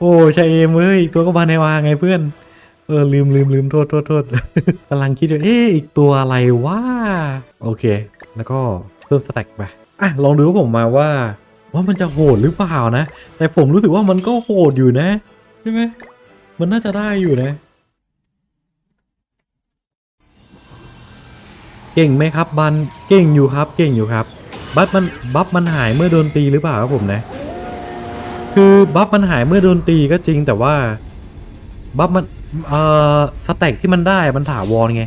โอ้ใช่เอมเว้ยอีกตัวก็บานในวาไงเพื่อน เออลืมลืมลืมโทษโทษโทษกำลังคิดอยู่เอ๊ะอีกตัวอะไรวะโอเค แล้วก็เพิ่มสแต็กไปอะลองดูว่าผมมาว่า ว่ามันจะโหดหรือเปล่านะ แต่ผมรู้สึกว่ามันก็โหดอยู่นะใช่ไหมมันน่าจะได้อยู่นะ เก่งไหมครับบันเก่งอยู่ครับ เก่งอยู่ครับ บัฟมันบัฟมันหายเมื่อโดนตีหรือเปล่าครับผมนะ คือบัฟมันหายเมื่อโดนตีก็จริงแต่ว่าบัฟมันเอ่อสแต็กที่มันได้มันถาวรไง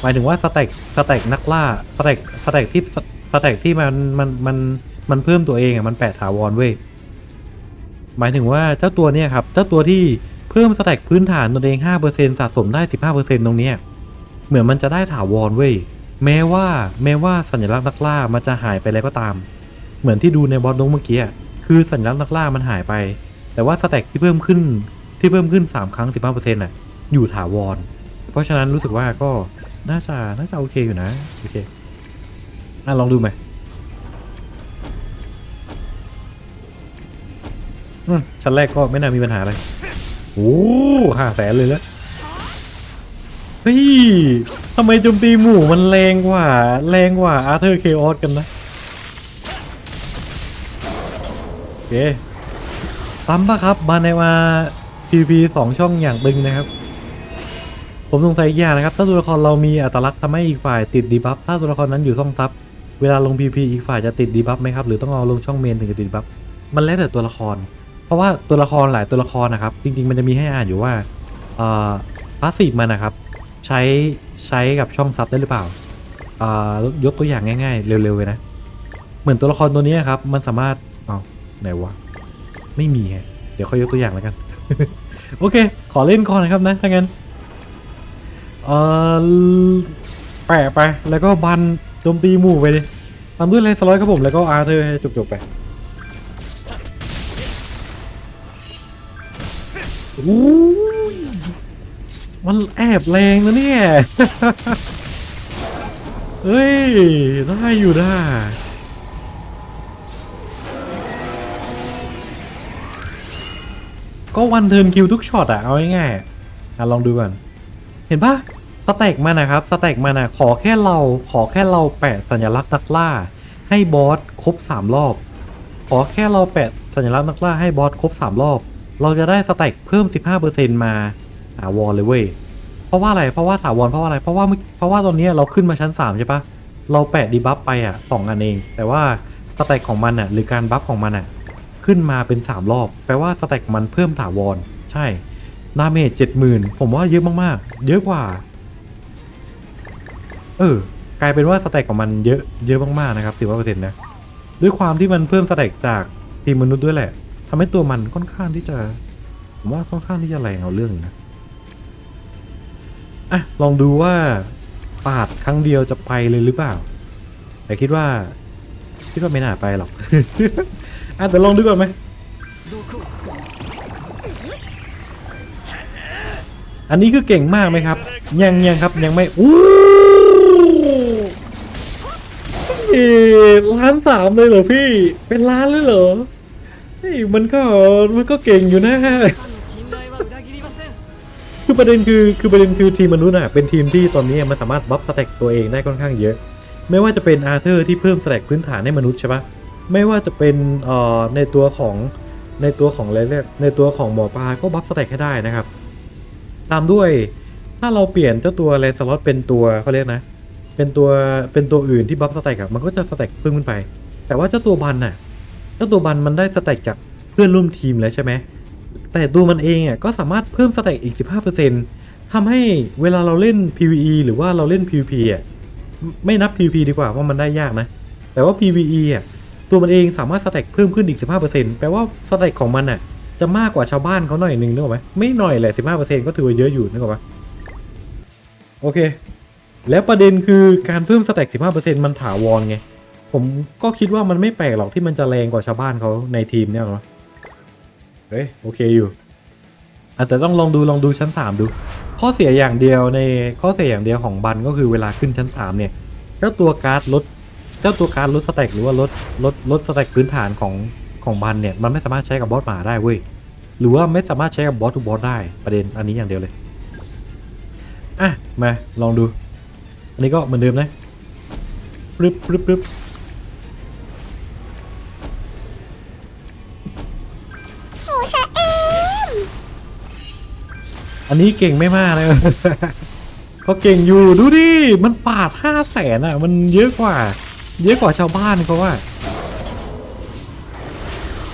หมายถึงว่าสแต็กสแต็กนักล่าสแต็กสแต็กที่สแต็กที่มันมันมันมันเพิ่มตัวเองอะมันแปะถาวรเว้ยหมายถึงว่าเจ้าตัวเนี้ยครับเจ้าตัวที่เพิ่มสแต็กพื้นฐานตัวเอง5%สะสมได้ 15%ตรงเนี้ยเหมือนมันจะได้ถาวรเว้ยแม้ว่าแม้ว่าสัญลักษณ์นักล่ามันจะหายไปแล้วก็ตาม เหมือนที่ดูในบอสนงเมื่อกี้อะ คือสัญลักษณ์นักล่ามันหายไป แต่ว่าสแต็กที่เพิ่มขึ้นที่เพิ่มขึ้น 3 ครั้ง 15%น่ะอยู่ถาวร เพราะฉะนั้นรู้สึกว่าก็น่าจะน่าจะโอเคอยู่นะ โอเคอะลองดูไหมอืมชั้นแรกก็ไม่น่ามีปัญหาอะไรโอ้ห้าแสนเลยแล้วเฮ้ยทำไมโจมตีหมู่มันแรงกว่า แรงกว่าอาร์เธอร์เคออสกันนะ เคตั้มปะครับ มาในมา PVP สองช่องอย่างตึงนะครับ ผมสงสัยอีกอย่างนะครับ ถ้าตัวละครเรามีอัตลักษณ์ทำให้อีกฝ่ายติดดีบัฟ ถ้าตัวละครนั้นอยู่ช่องซับ เวลาลง PVP อีกฝ่ายจะติดดีบัฟไหมครับ หรือต้องเอาลงช่องเมนถึงจะติดดีบัฟ มันแล้วแต่ตัวละคร เพราะว่าตัวละครหลายตัวละครนะครับ จริง ๆ มันจะมีให้อ่านอยู่ว่าเอ่อพาสซีฟมันนะครับ ใช้ใช้กับช่องซับได้หรือเปล่าอ่ายกตัวอย่างง่าย ๆ เร็วๆเลยนะ เหมือนตัวละครตัวนี้ครับ มันสามารถเอา ไหนวะ ไม่มีฮะ เดี๋ยวค่อยยกตัวอย่างแล้วกัน โอเค ขอเล่นก่อนนะครับนะ ถ้างั้น เออแปะไป แล้วก็บันโจมตีหมู่ไปเลยตามด้วยเลนสล็อตครับผม แล้วก็อาร์เธอร์จบๆไปอู้มันแอบแรงนะเนี่ย เฮ้ย ได้อยู่นะ ก็วันเทิร์นคิวทุกช็อตอะเอาง่ายๆอะลองดูก่อน เห็นปะสแต็กมันนะครับสแต็กมันอะขอแค่เราขอแค่เราแปะสัญลักษณ์นักล่า ให้บอสครบ 3 รอบ ขอแค่เราแปะสัญลักษณ์นักล่าให้บอสครบ 3 รอบ เราจะได้สแต็กเพิ่ม 15%มาถาวรเลยเว้ยเพราะว่าอะไรเพราะว่าถาวรเพราะว่าอะไรเพราะว่าเพราะว่าตอนนี้เราขึ้นมาชั้น 3 ใช่ปะเราแปะดีบัฟไปอะสองอันเอง แต่ว่าสแต็กของมันอะหรือการบัฟของมันอะ ขึ้นมาเป็น 3 รอบ แปลว่าสแต็กมันเพิ่มถาวร ใช่ดาเมจเจ็ดหมื่นผมว่าเยอะมากๆ เยอะกว่า เออ กลายเป็นว่าสแต็กของมันเยอะเยอะมากๆนะครับสิบเปอร์เซ็นต์นะ ด้วยความที่มันเพิ่มสแต็กจากทีมมนุษย์ด้วยแหละทำให้ตัวมันค่อนข้างที่จะ ผมว่าค่อนข้างที่จะแรงเอาเรื่องนะ อะ ลองดูว่าปาดครั้งเดียวจะไปเลยหรือเปล่า แต่คิดว่าคิดว่าไม่น่าไปหรอก อะแต่ลองดูก่อนไหมอันนี้คือเก่งมากไหมครับ ยังยังครับยังไม่อู้ล้านสามเลยเหรอพี่ เป็นล้านเลยเหรอนี่มันก็มันก็เก่งอยู่นะคือประเด็นคือคือประเด็นคือทีมมนุษย์อะเป็นทีมที่ตอนนี้มันสามารถบัฟสแต็กตัวเองได้ค่อนข้างเยอะ ไม่ว่าจะเป็นอาเธอร์ที่เพิ่มสแต็กพื้นฐานให้มนุษย์ใช่ปะ ไม่ว่าจะเป็นในตัวของในตัวของอะไรเรียกในตัวของหมอปลาก็บัฟสแต็กให้ได้นะครับ ตามด้วยถ้าเราเปลี่ยนเจ้าตัวแลนสล็อตเป็นตัวเขาเรียกนะ เป็นตัวเป็นตัวอื่นที่บัฟสแต็กอะมันก็จะสแต็กเพิ่มขึ้นไป แต่ว่าเจ้าตัวบันน่ะเจ้าตัวบันมันได้สแต็กจากเพื่อนร่วมทีมแล้วใช่ไหมแต่ตัวมันเองอะก็สามารถเพิ่มสแต็กอีก 15%ทำให้เวลาเราเล่น PVE หรือว่าเราเล่น PVP อะไม่ไม่นับ PVP ดีกว่าเพราะมันได้ยากนะ แต่ว่า PVE อะ ตัวมันเองสามารถสแต็กเพิ่มขึ้นอีก 15%แปลว่าสแต็กของมันอะจะมากกว่าชาวบ้านเขาหน่อยหนึงนึกออกไหมไม่หน่อยแหละ15%ก็ถือว่าเยอะอยู่นึกออกปะโอเค แล้วประเด็นคือการเพิ่มสแต็ก15%มันถาวรไง ผมก็คิดว่ามันไม่แปลกหรอกที่มันจะแรงกว่าชาวบ้านเขาในทีมเนี่ยหรอเฮ้ยโอเคอยู่อาจจะแต่ต้องลองดูลองดูชั้น 3 ดู ข้อเสียอย่างเดียวในข้อเสียอย่างเดียวของบันก็คือเวลาขึ้นชั้น 3 เนี่ยเจ้าตัวการ์ดลด เจ้าตัวการ์ดลดสแต็กหรือว่าลดลดลดสแต็กพื้นฐานของของบันเนี่ยมันไม่สามารถใช้กับบอสหมาได้เว้ยหรือว่าไม่สามารถใช้กับบอสทูบอสได้ประเด็นอันนี้อย่างเดียวเลยอะมาลองดู อันนี้ก็เหมือนเดิมนะปรึบปรึบปรึบหนูชะเอมอันนี้เก่งไม่มากเลยก็เก่งอยู่ดูดิ มันปาดห้าแสนอะ มันเยอะกว่า เยอะกว่าชาวบ้านเขาว่า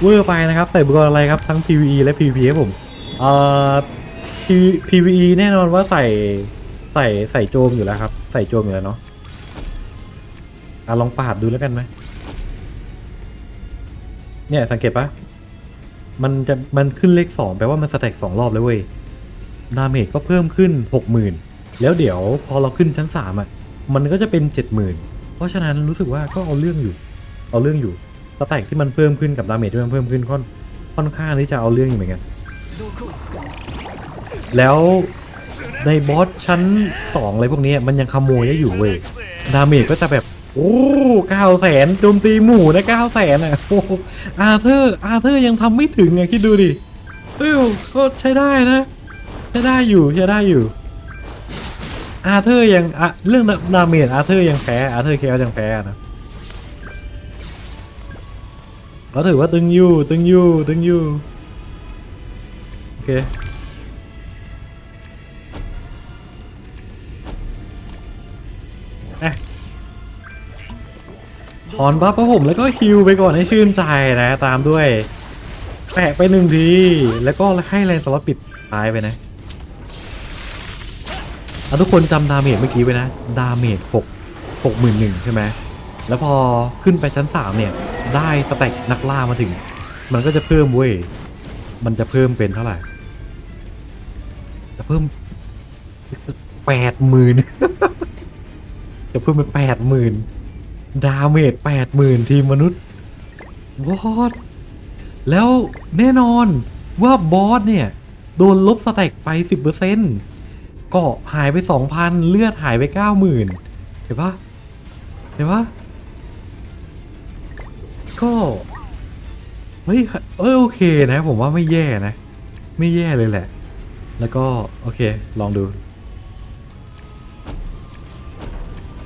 เวอร์ไปนะครับใส่อุกรณ์อะไรครับทั้ง PVE และ PVP ครับผมเอ่อ P- PVE แน่นอนว่าใส่ใส่ใส่โจมอยู่แล้วครับ ใส่โจมอยู่แล้วเนาะอะลองปาดดูแล้วกันไหมเนี่ยสังเกตปะมันจะมันขึ้นเลขสองแปลว่ามันสแต็กสองรอบเลยเว้ยดาเมจก็เพิ่มขึ้น60,000แล้วเดี๋ยวพอเราขึ้นชั้น3อะ มันก็จะเป็น70,000 เพราะฉะนั้นรู้สึกว่าก็เอาเรื่องอยู่ เอาเรื่องอยู่สแต็กที่มันเพิ่มขึ้นกับดาเมจที่มันเพิ่มขึ้นค่อนค่อนข้างที่จะเอาเรื่องอยู่เหมือนกัน แล้วในบอสชั้น2อะไรพวกนี้มันยังขโมยได้อยู่เว้ย ดาเมจก็จะแบบ โอ้เก้าแสนโจมตีหมู่นะเก้าแสนอะโอ้อาเธอร์ อาเธอร์ยังทำไม่ถึงไงคิดดูดิเออก็ใช้ได้นะ ใช้ได้อยู่ ใช้ได้อยู่ อาเธอร์ยังอะเรื่องดาเมจอาเธอร์ยังแพ้อาเธอร์เคลยังแพ้นะเราถือว่าตึงอยู่ตึงอยู่ตึงอยู่โอเคถอนบัฟครับผมแล้วก็ฮิวไปก่อนให้ชื่นใจนะตามด้วยแปะไปหนึ่งที แล้วก็ให้แรงสล็อตปิดท้ายไปนะ เอะทุกคนจำดาเมจเมื่อกี้ไว้นะ ดาเมจหกหกหมื่นหนึ่งใช่ไหมแล้วพอขึ้นไปชั้นสามเนี่ย ได้สแต็กนักล่ามาถึง มันก็จะเพิ่มเว้ย มันจะเพิ่มเป็นเท่าไหร่ จะเพิ่มแปดหมื่นจะเพิ่มเป็นแปดหมื่นดาเมจแปดหมื่นทีมมนุษย์วอดแล้วแน่นอนว่าบอสเนี่ย โดนลบสแต็กไปสิบเปอร์เซ็นต์ เกาะหายไปสองพันเลือดหายไปเก้าหมื่นเห็นปะเห็นปะก็เฮ้ยเอยโอเคนะผมว่าไม่แย่นะ ไม่แย่เลยแหละ แล้วก็โอเคลองดู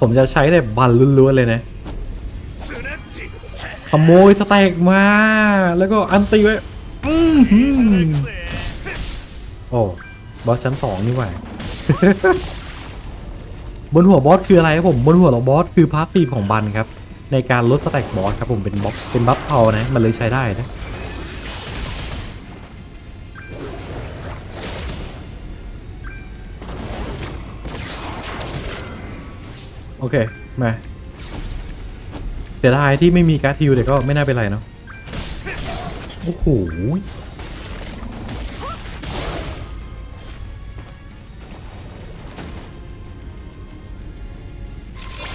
ผมจะใช้แต่บันล้วนๆเลยนะขโมยสแต็กมา แล้วก็อันตีไว้อื้อหือโอ้บอสชั้นสองนี่หว่า บนหัวบอสคืออะไรครับผมบนหัวของบอสคือพาร์ตีของบันครับ ในการลดสแต็กบอสครับผมเป็นบ็อสเป็นบัฟเทานะ มันเลยใช้ได้นะโอเค มาเสียดายที่ไม่มีการ์ดฮิวแต่ก็ไม่น่าเป็นไรเนาะโอ้โห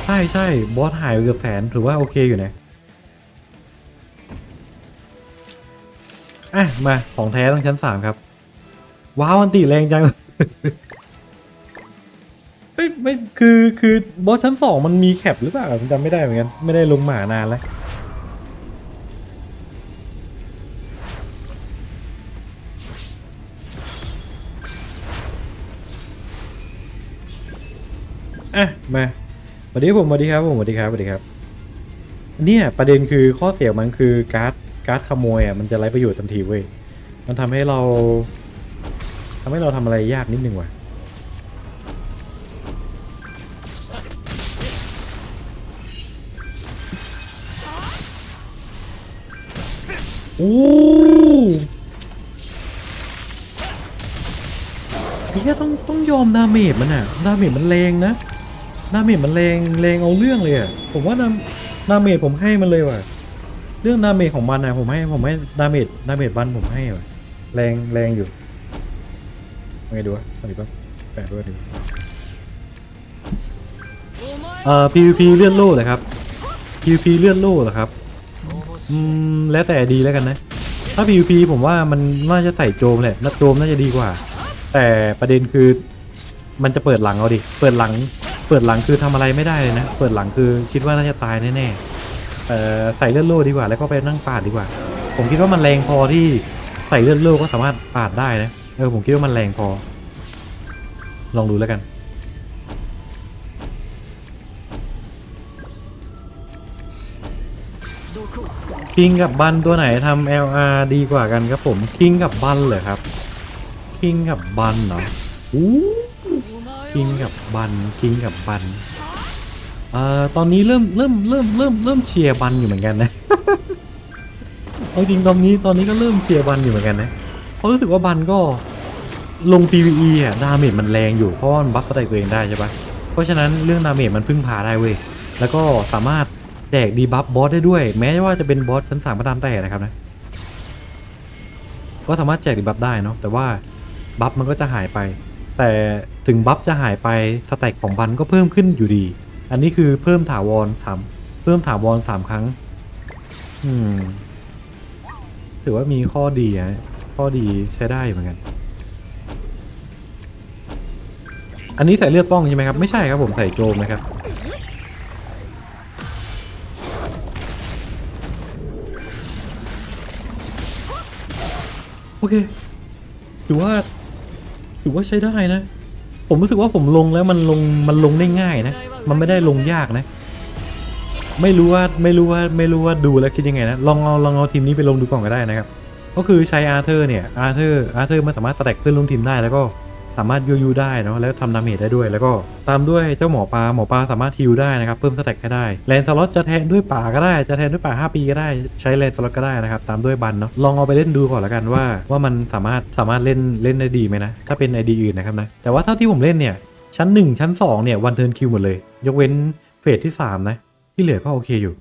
ใช่ใช่บอสหายไปเกือบแสนถือว่าโอเคอยู่นะอะมาของแท้ต้องชั้นสามครับ ว้าวอันติแรงจังไม่ไม่คือคือบอสชั้นสองมันมีแคปหรือเปล่าผมจำไม่ได้เหมือนกันไม่ได้ลงหมานานแล้วอะมา วัสดีผมสวัสดีครับผมสวัสดีครับสวัสดีครับเนี่ยประเด็นคือข้อเสียมันคือการ์ดการ์ดขโมยอะมันจะไร้ประโยชน์ทันทีเว้ยมันทำให้เราทำให้เราทำอะไรยากนิดนึงว่ะโอ้เนี่ยต้องต้องยอมดาเมจมันอะดาเมจมันแรงนะ นาเมจมันแรงแรงเอาเรื่องเลยอะผมว่านาดาเมจผมให้มันเลยว่ะ เรื่องนาเมจของมันนะผมให้ผมให้นาเมจนาเมจบันผมให้ว่ะแรงแรงอยู่ไงดูวะอะไรบ้าแปะด้วยดิเอ่อ PVP เลื่อนโล่เหรอครับ PVP เลื่อนโล่เหรอครับอืมแล้วแต่ดีแล้วกันนะ ถ้า PVP ผมว่ามันน่าจะใส่โจมแหละนัดโจมน่าจะดีกว่า แต่ประเด็นคือ มันจะเปิดหลังเอาดิ เปิดหลัง เปิดหลังคือทำอะไรไม่ได้เลยนะ เปิดหลังคือคิดว่าน่าจะตายแน่ๆเอ่อใส่เลือดโล่ดีกว่า แล้วก็ไปนั่งปาดดีกว่า ผมคิดว่ามันแรงพอที่ใส่เลือดโล่ก็สามารถปาดได้นะ เออผมคิดว่ามันแรงพอ ลองดูแล้วกัน คิงกับบันตัวไหนทำ LR ดีกว่ากันครับผม คิงกับบันเหรอครับ คิงกับบันเนาะอู้ คิงกับบันคิงกับบันเอ่อตอนนี้เริ่มเริ่มเริ่มเริ่มเริ่มเชียร์บันอยู่เหมือนกันนะเอาจริงตอนนี้ตอนนี้ก็เริ่มเชียร์บันอยู่เหมือนกันนะเพราะรู้สึกว่าบันก็ลง PVE อะดาเมจมันแรงอยู่เพราะว่ามันบัฟสไตล์ตัวเองได้ใช่ปะเพราะฉะนั้นเรื่องดาเมจมันพึ่งพาได้เว้ยแล้วก็สามารถแจกดีบัฟบอสได้ด้วย แม้ว่าจะเป็นบอสชั้นสามก็ตามแต่นะครับนะก็สามารถแจกดีบัฟได้เนาะแต่ว่าบัฟมันก็จะหายไป แต่ ถึงบัฟจะหายไปสแต็กของบันก็เพิ่มขึ้นอยู่ดี อันนี้คือเพิ่มถาวรสามเพิ่มถาวรสามครั้ง อืม ถือว่ามีข้อดีอะข้อดีใช้ได้เหมือนกัน อันนี้ใส่เลือดป้องใช่ไหมครับ ไม่ใช่ครับผมใส่โจมนะครับโอเคถือว่าถือว่าใช้ได้นะ ผมรู้สึกว่าผมลงแล้วมันลงมันลงได้ง่ายนะ มันไม่ได้ลงยากนะ ไม่รู้ว่าไม่รู้ว่าไม่รู้ว่าดูแล้วคิดยังไงนะลองเอาลองเอาทีมนี้ไปลงดูก่อนก็ได้นะครับ ก็คือใช้อาร์เธอร์เนี่ยอาร์เธอร์อาร์เธอร์มันสามารถสแต็กเพื่อนร่วมทีมได้แล้วก็ สามารถยูยูได้เนาะแล้วทำดาเมจได้ด้วย แล้วก็ตามด้วยเจ้าหมอปลาหมอปลาสามารถฮิลได้นะครับเพิ่มสแต็กให้ได้แลนสล็อตจะแทนด้วยป่าก็ได้จะแทนด้วยป่า5ปีก็ได้ใช้แลนสล็อตก็ได้นะครับตามด้วยบันเนาะลองเอาไปเล่นดูก่อนละกันว่า ว่ามันสามารถสามารถเล่นเล่นได้ดีไหมนะถ้าเป็นไอดีอื่นนะครับนะแต่ว่าเท่าที่ผมเล่นเนี่ยชั้น 1 ชั้น2เนี่ยวันเทิร์นคิวหมดเลย ยกเว้นเฟสที่3นะที่เหลือก็โอเคอยู่